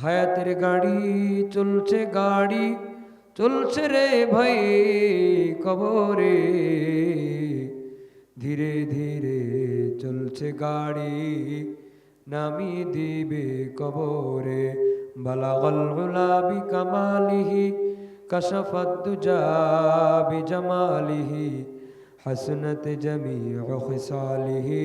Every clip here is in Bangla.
হায়াতের গাড়ি চলছে গাড়ি, চলছে রে ভাই কবরে ধীরে ধীরে চলছে গাড়ি, নামি দিবে কবরে। বালাগল গুলাবি কামালিহি, কশফত দুজা বিজমালিহি, হাসনত জমিউ খিসালিহি।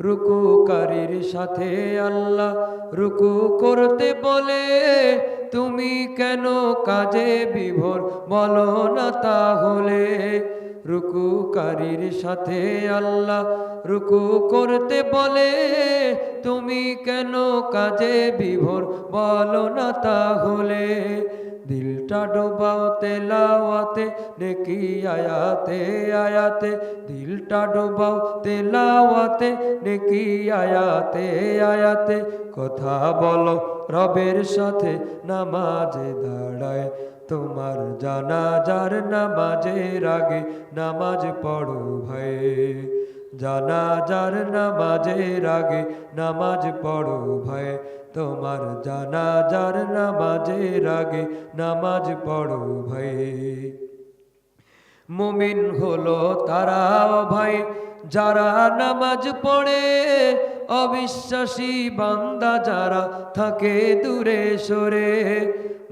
রুকুকারীর সাথে আল্লাহ রুকু করতে বলে, তুমি কেন কাজে বিভোর? বলো না তাহলে। রুকুকারীর সাথে আল্লাহ রুকু করতে বলে, তুমি কেন কাজে বিভোর? বলো না তাহলে। দিলটা ডোবাও নেকি আয়াতে আয়াতে, দিলটা ডোবাও তেলাওয়াতে নেকি আয়াতে আয়াতে। কথা বলো রবের সাথে, নামাজে দাঁড়ায়। তোমার জানাজার নামাজের আগে নামাজ পড়ো ভাই। জানাজার নামাজের আগে নামাজ পড়ো ভাই। তোমার জানাজার নামাজের আগে নামাজ পড়ো ভাই। মুমিন হলো তারা ভাই, যারা নামাজ পড়ে, অবিশ্বাসী বান্দা যারা থাকে দূরে সরে।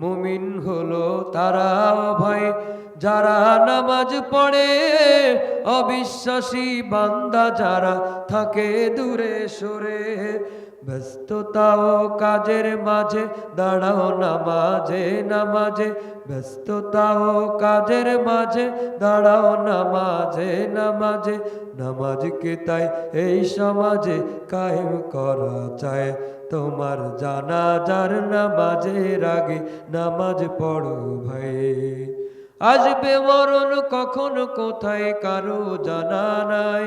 মুমিন হলো তারা ভাই, যারা নামাজ পড়ে, অবিশ্বাসী বান্দা যারা থাকে দূরে সরে। ব্যস্ততা ও কাজের মাঝে, দাঁড়াও নামাজে নামাজে। ব্যস্ততা ও কাজের মাঝে, দাঁড়াও নামাজে নামাজে। নামাজকে তাই? এই সমাজে কায়েম করা চায় তোমার জানাজার নামাজের আগে নামাজ পড়ো ভাই। আসবে মরণ কখন? কোথায়? কারও জানা নাই।